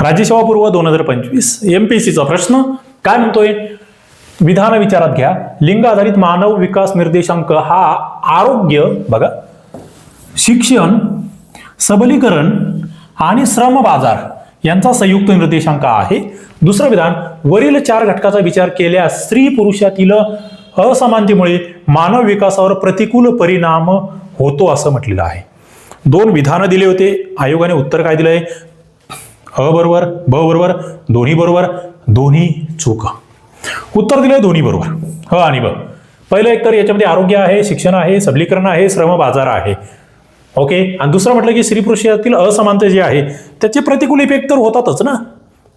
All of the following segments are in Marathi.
राज्यसेवा पूर्व दोन हजार पंचवीस एमपीसीचा प्रश्न. काय म्हणतोय? विधान विचारात घ्या. लिंग आधारित मानव विकास निर्देशांक हा आरोग्य बघा. शिक्षण सबलीकरण आणि श्रम बाजार यांचा संयुक्त निर्देशांक आहे. दुसरं विधान वरील चार घटकाचा विचार केल्यास स्त्री पुरुषातील असमानतेमुळे मानव विकासावर प्रतिकूल परिणाम होतो असं म्हटलेलं आहे. दोन विधानं दिले होते. आयोगाने उत्तर काय दिलंय? अ बरोबर ब बरोबर दोन्ही बरोबर दोन्ही चूक उत्तर दिलंय दोन्ही बरोबर. ह आणि ब. पहिलं एक तर याच्यामध्ये आरोग्य आहे शिक्षण आहे सबलीकरण आहे श्रम बाजार आहे. ओके? आणि दुसरं म्हटलं की स्त्री पुरुषातील असमानता जी आहे त्याचे प्रतिकूल इफेक्ट तर होतातच ना.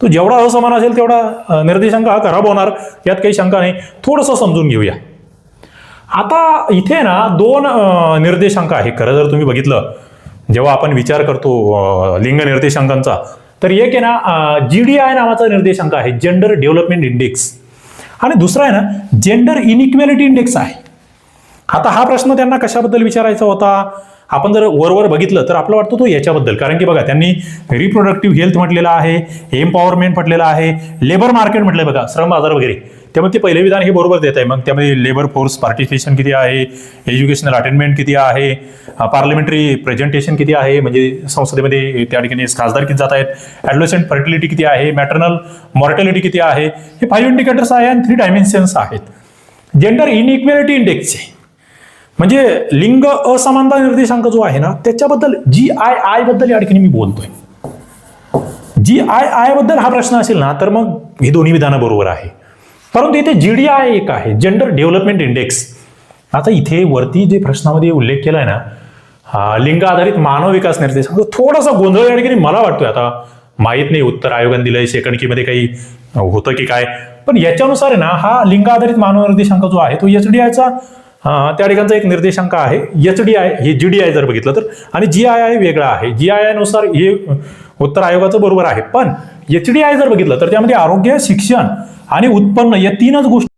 तो जेवढा असमान असेल तेवढा निर्देशांक हा खराब होणार यात काही शंका नाही. थोडंसं समजून घेऊया. आता इथे ना दोन निर्देशांक आहे खरं जर तुम्ही बघितलं जेव्हा आपण विचार करतो लिंग निर्देशांकांचा तर एक आहे ना जी डी आय नावाचा निर्देशांक आहे जेंडर डेव्हलपमेंट इंडेक्स आणि दुसरा आहे ना जेंडर इनइक्वॅलिटी इंडेक्स आहे. आता हा प्रश्न त्यांना कशाबद्दल विचारायचा होता? आपण जर वरवर बघितलं तर आपलं वाटतं तो याच्याबद्दल. कारण की बघा त्यांनी रिप्रोडक्टिव्ह हेल्थ म्हटलेलं आहे एम्पॉवरमेंट म्हटलेलं आहे लेबर मार्केट म्हटलं बघा श्रम बाजार वगैरे. त्यामुळे ते पहिले विधान हे बरोबर देत आहे. मग त्यामध्ये लेबर फोर्स पार्टिसिपेशन किती आहे? एज्युकेशनल अटेंडमेंट किती आहे? पार्लमेंटरी प्रेझेंटेशन किती आहे? म्हणजे संसदेमध्ये त्या ठिकाणी खासदार किती जात आहेत? ॲडोलसेंट फर्टिलिटी किती आहे? मॅटर्नल मॉर्टॅलिटी किती आहे? हे फाईव्ह इंडिकेटर्स आहे आणि थ्री डायमेन्शन्स आहेत. जेंडर इनइक्वेलिटी इंडेक्स आहे. म्हणजे लिंग असमानता निर्देशांक जो आहे ना त्याच्याबद्दल जी आय आयबद्दल या ठिकाणी मी बोलतोय. जी आय आयबद्दल हा प्रश्न असेल ना तर मग ही दोन्ही विधानं बरोबर आहे. परंतु इथे जी डी आय एक आहे जेंडर डेव्हलपमेंट इंडेक्स आता इथे वरती जे प्रश्नामध्ये उल्लेख केला आहे ना हा, लिंग आधारित मानव विकास निर्देशांक. थोडासा गोंधळ या ठिकाणी मला वाटतोय आता. माहीत नाही उत्तर आयोगाने दिलंय सेकंडकीमध्ये काही होतं की काय. पण याच्यानुसार आहे ना हा लिंग आधारित मानव निर्देशांक जो आहे तो एच डी आयचा त्या ठिकाणचा एक निर्देशांक आहे. एच डी आय हे जी डी आय जर बघितलं तर. आणि जी आय आय वेगळा आहे. जी आय आयनुसार हे उत्तर आयोगाचं बरोबर आहे. पण एच डी आय जर बघितलं तर त्यामध्ये आरोग्य शिक्षण आणि उत्पन्न या तीनच गोष्टी